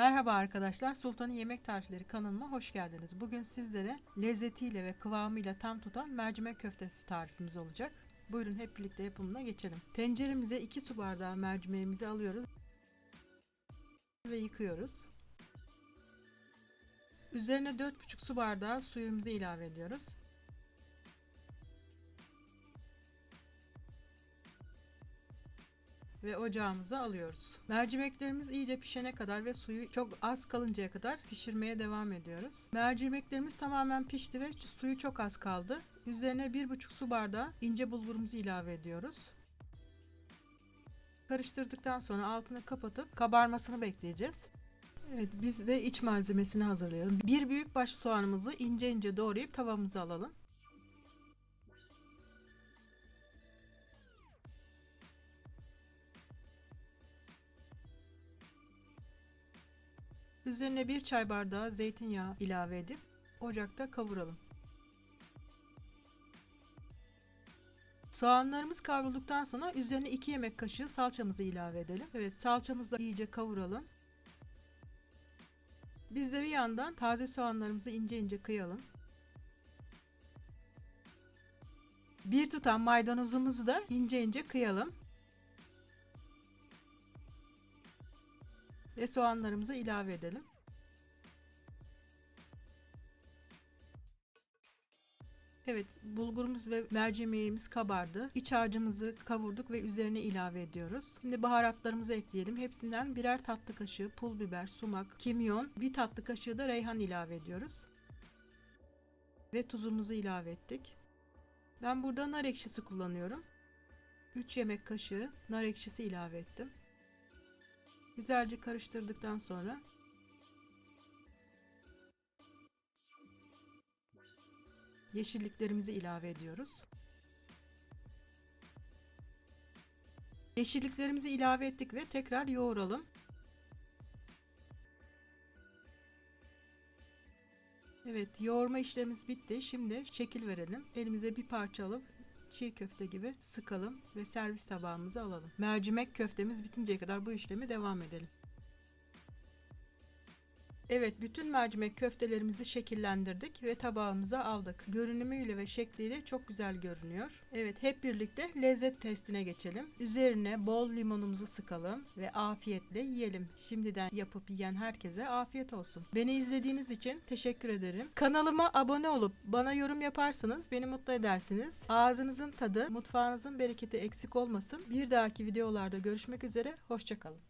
Merhaba arkadaşlar, Sultan'ın Yemek Tarifleri kanalıma hoş geldiniz. Bugün sizlere lezzetiyle ve kıvamıyla tam tutan mercimek köftesi tarifimiz olacak. Buyurun hep birlikte yapımına geçelim. Tenceremize 2 su bardağı mercimeğimizi alıyoruz ve yıkıyoruz. Üzerine 4,5 su bardağı suyumuzu ilave ediyoruz. Ve ocağımıza alıyoruz. Mercimeklerimiz iyice pişene kadar ve suyu çok az kalıncaya kadar pişirmeye devam ediyoruz. Mercimeklerimiz tamamen pişti ve suyu çok az kaldı. Üzerine 1,5 su bardağı ince bulgurumuzu ilave ediyoruz. Karıştırdıktan sonra altını kapatıp kabarmasını bekleyeceğiz. Evet biz de iç malzemesini hazırlayalım. Bir büyük baş soğanımızı ince ince doğrayıp tavamıza alalım. Üzerine bir çay bardağı zeytinyağı ilave edip ocakta kavuralım. Soğanlarımız kavrulduktan sonra üzerine 2 yemek kaşığı salçamızı ilave edelim. Evet salçamızı da iyice kavuralım. Biz de bir yandan taze soğanlarımızı ince ince kıyalım. Bir tutam maydanozumuzu da ince ince kıyalım. Ve soğanlarımızı ilave edelim. Evet, bulgurumuz ve mercimeğimiz kabardı. İç harcımızı kavurduk ve üzerine ilave ediyoruz. Şimdi baharatlarımızı ekleyelim. Hepsinden birer tatlı kaşığı pul biber, sumak, kimyon, bir tatlı kaşığı da reyhan ilave ediyoruz. Ve tuzumuzu ilave ettik. Ben burada nar ekşisi kullanıyorum. 3 yemek kaşığı nar ekşisi ilave ettim. Güzelce karıştırdıktan sonra yeşilliklerimizi ilave ediyoruz. Yeşilliklerimizi ilave ettik ve tekrar yoğuralım. Evet, yoğurma işlemimiz bitti. Şimdi şekil verelim. Elimize bir parça alıp çiğ köfte gibi sıkalım ve servis tabağımıza alalım. Mercimek köftemiz bitinceye kadar bu işlemi devam edelim. Evet, bütün mercimek köftelerimizi şekillendirdik ve tabağımıza aldık. Görünümüyle ve şekliyle çok güzel görünüyor. Evet, hep birlikte lezzet testine geçelim. Üzerine bol limonumuzu sıkalım ve afiyetle yiyelim. Şimdiden yapıp yiyen herkese afiyet olsun. Beni izlediğiniz için teşekkür ederim. Kanalıma abone olup bana yorum yaparsanız beni mutlu edersiniz. Ağzınızın tadı, mutfağınızın bereketi eksik olmasın. Bir dahaki videolarda görüşmek üzere. Hoşçakalın.